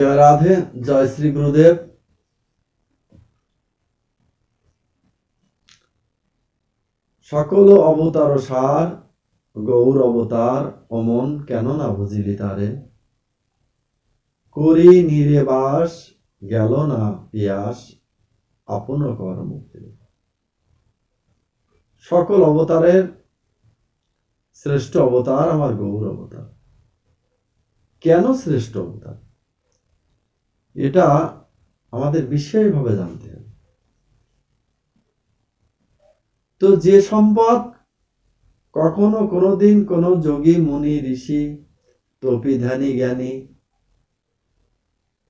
রাধে, জয় শ্রী গুরুদেব। সকল অবতার সার, গৌর অবতার অমন কেন না বুঝিলি তারে? করি নিরেবাস গেল না পিয়াস, আপন কর মুক্তি। সকল অবতারের শ্রেষ্ঠ অবতার আমার গৌর অবতার। কেন শ্রেষ্ঠ অবতার? এটা আমাদের বিশেষভাবে জানতে হবে। তো যে সম্পদ কখনো কোনোদিন কোনো যোগী, মুনি, ঋষি, তপি, ধ্যানী, জ্ঞানী,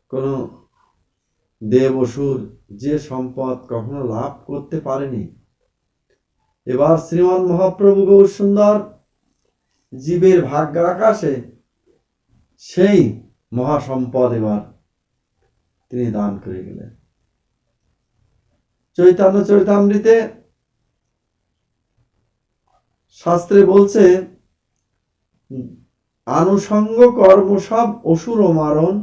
কোনো দেব, অসুর যে সম্পদ কখনো লাভ করতে পারেনি। এবার শ্রীমান মহাপ্রভু গৌর সুন্দর জীবের ভাগ্য আকাশে সেই মহাসম্পদ এবার তিনি দান করে গেলেন। চৈতন্য চরিতামৃতে শাস্ত্রে বলছে আনুষঙ্গ কর্ম সব অসুর মারণ,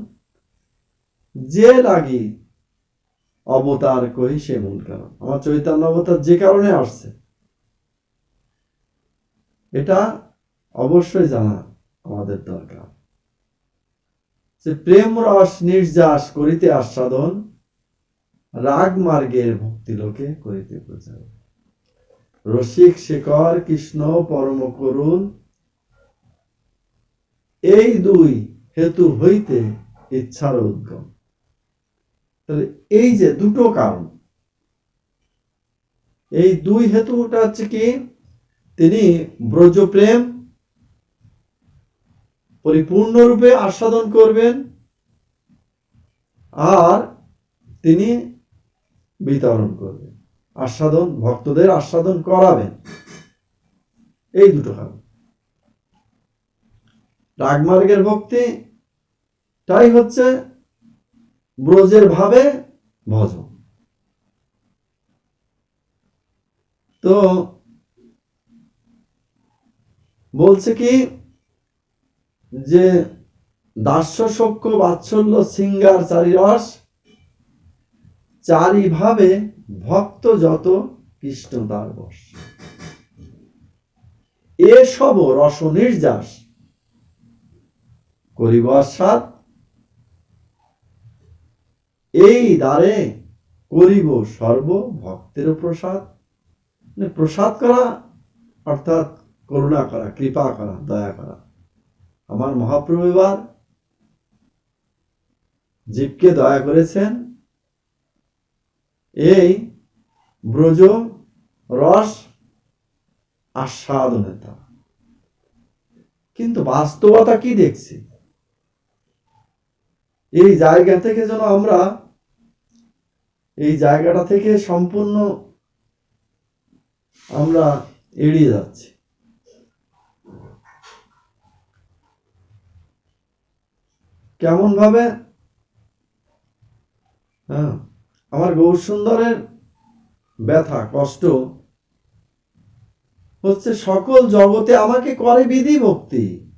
যে লাগি অবতার কহি সে মূল কারণ। আমার চৈতন্য অবতার যে কারণে আসছে, এটা অবশ্যই জানা আমাদের দরকার। যে প্রেম রস নির্যাস করিতে আস্বাদন, রাগ মার্গের ভক্তি লোকে করিতে প্রচার। রসিক শেখর, কৃষ্ণ পরম করুণ, এই দুই হেতু হইতে ইচ্ছার উদ্গম। তাহলে এই যে দুটো কারণ, এই দুই হেতুটা হচ্ছে কি, তিনি ব্রজপ্রেম পরিপূর্ণরূপে আস্বাদন করবেন। আর তিনি বিতরণ করবেন। আস্বাদন, ভক্তদের আস্বাদন করাবেন। এই দুটো কারণ। রাগমার্গের ভক্তি তাই হচ্ছে ব্রজের ভাবে ভজন। তো বলছে কি যে দাস্য সক্ষ বাৎসল্য সিঙ্গার চারি রস চারি ভাবে ভক্ত যত কৃষ্ণ তার বস এসব রস নির্যাস। করিব আস্বাদ এই দ্বারে করিব সর্ব ভক্তের প্রসাদ। মানে প্রসাদ করা, অর্থাৎ করুণা করা, কৃপা করা, দয়া করা। আমার মহাপ্রভু এবার জীবকে দয়া করেছেন। এই ব্রজ রস আস্বাদনের দ্বারা কিন্তু বাস্তবতা কি দেখছি? এই জায়গা থেকে যেন আমরা এই জায়গাটা থেকে সম্পূর্ণ আমরা এড়িয়ে যাচ্ছি। কেমন ভাবে হ্যাঁ আমার গৌর সুন্দরের ব্যথা, কষ্ট হচ্ছে সকল জগতে আমাকে করে বিধি ভক্তি।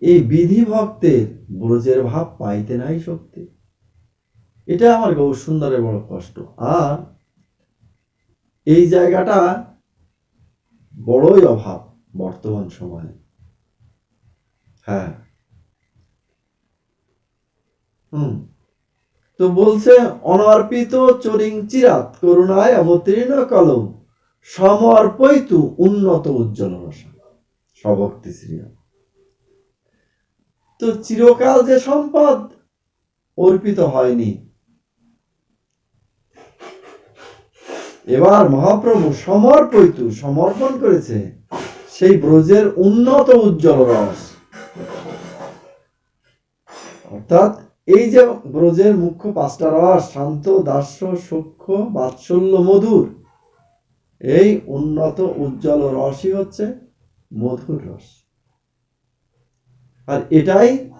এই বিধি ভক্তের ব্রজের ভাব পাইতে নাই শক্তি। এটা আমার গৌর সুন্দরের বড় কষ্ট। আর এই জায়গাটা বড়ই অভাব বর্তমান সময়ে। হ্যাঁ তো বলছে, অনর্পিত চরিং চিরাত করুণায় অবতীর্ণ কলম, সমর্পয়তু উন্নত উজ্জ্বল রসা সভক্তি শ্রীরাম তো চিরকাল যে সম্পদ অর্পিত হয়নি, এবার মহাপ্রভু সমর্পিতু সমর্পণ করেছে, সেই ব্রজের উন্নত উজ্জ্বল রস। অর্থাৎ এই যে ব্রজের মুখ্য পাঁচটা রস, শান্ত, দাস্য, সূক্ষ্ম, বাৎসল্য, মধুর, এই উন্নত, উজ্জ্বল রসই হচ্ছে মধুর রস। আর এটাই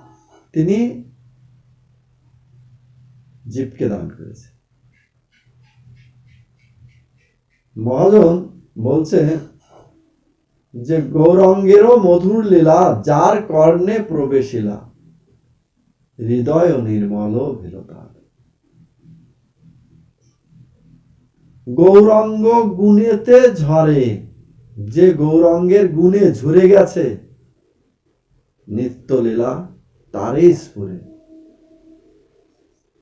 তিনি জীবকে দান করেছে। মহাজন বলছে যে গৌরঙ্গেরও মধুর লীলা, যার কর্ণে প্রবেশিলা। হৃদয় নির্মল ভেল তার গৌরাঙ্গ গুণেতে ঝরে, যে গৌরাঙ্গের গুণে ঝরে গেছে, নিত্যলীলা তারই স্ফুরে।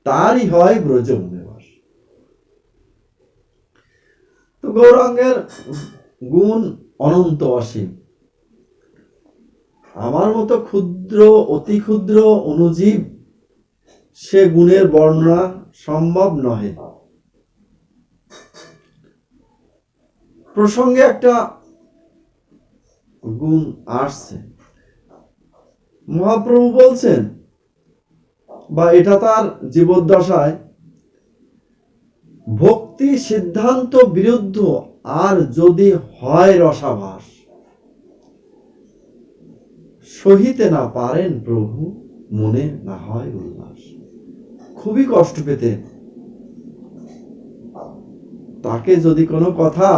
তারই হয় ব্রজ নিবাস তো গৌরঙ্গের গুণ অনন্ত অসীম। আমার মতো ক্ষুদ্র, অতি ক্ষুদ্র অনুজীব, সে গুণের বর্ণনা সম্ভব নহে। প্রসঙ্গে একটা গুণ আসছে। মহাপ্রভু বলছেন, বা এটা তার জীবদ্দশায়, ভক্তি সিদ্ধান্ত বিরুদ্ধ আর যদি হয় রসাভাস। সহিতে না পারেন প্রভু, মনে না হয় উল্লাস। খুবই কষ্ট পেতেন তাকে যদি কোনো কথা,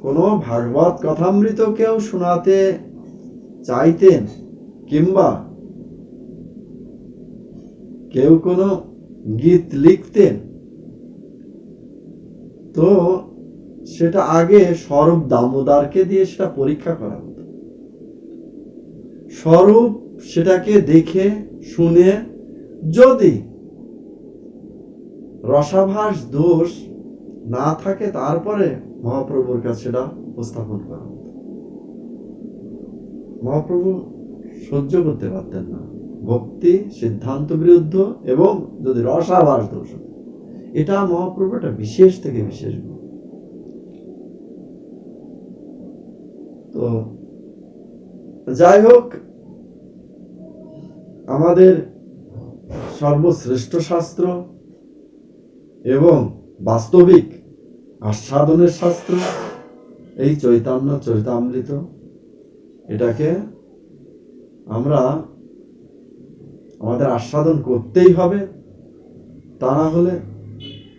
কোনো ভাগবত কথামৃত কেউ শোনাতে চাইতেন, কিংবা কেউ কোনো গীত লিখতেন, তো সেটা আগে স্বরূপ দামোদারকে দিয়ে সেটা পরীক্ষা করা স্বরূপ সেটাকে দেখে, শুনে যদি রসাভাস দোষ না থাকে, তারপরে মহাপ্রভুর কাছে সেটা উপস্থাপন করা মহাপ্রভু সহ্য করতে পারতেন না। ভক্তি, সিদ্ধান্ত বিরুদ্ধ এবং যদি রসাভাস দোষ এটা মহাপ্রভু একটা বিশেষ থেকে বিশেষ তো যাই হোক আমাদের সর্বশ্রেষ্ঠ শাস্ত্র এবং বাস্তবিক আস্বাদনের শাস্ত্র, এই চৈতন্য চৈতামৃত এটাকে আমরা আমাদের আস্বাদন করতেই হবে, তা না হলে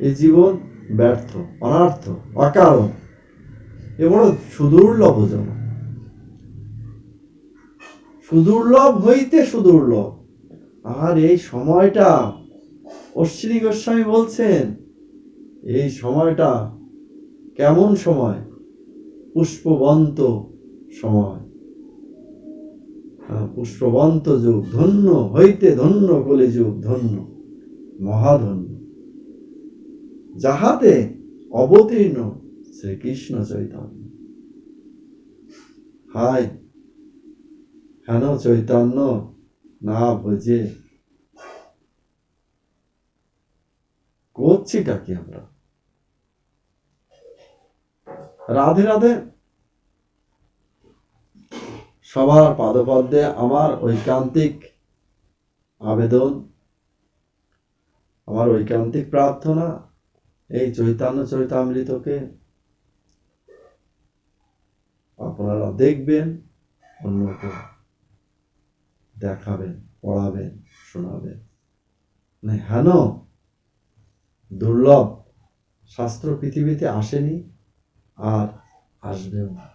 এই জীবন ব্যর্থ, অনার্থ, অকারণ, এ বড় সুদুর্লভজনক সুদুর্লভ হইতে সুদুর্লভ। আর এই সময়টা, অশ্বিনী গোস্বামী বলছেন, এই সময়টা কেমন সময়? পুষ্পবন্ত সময়। পুষ্পবন্ত যুগ, ধন্য হইতে ধন্য কলি যুগ ধন্য, মহাধন্য। যাহাতে অবতীর্ণ শ্রীকৃষ্ণ চৈতন্য। হায় হেন চৈতন্য না বোঝে করছিটা কি আমরা রাধে রাধে সবার পাদপদ্মে আমার ঐকান্তিক আবেদন আমার ঐকান্তিক প্রার্থনা এই চৈতন্য চৈতামৃতকে আপনারা দেখবেন অন্যকে দেখাবেন, পড়াবেন, শোনাবেন। না হেন, দুর্লভ। শাস্ত্র পৃথিবীতে আসেনি আর আসবেও না।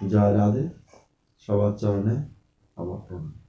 জয় রাধে, সবার চরণে আমার প্রণাম।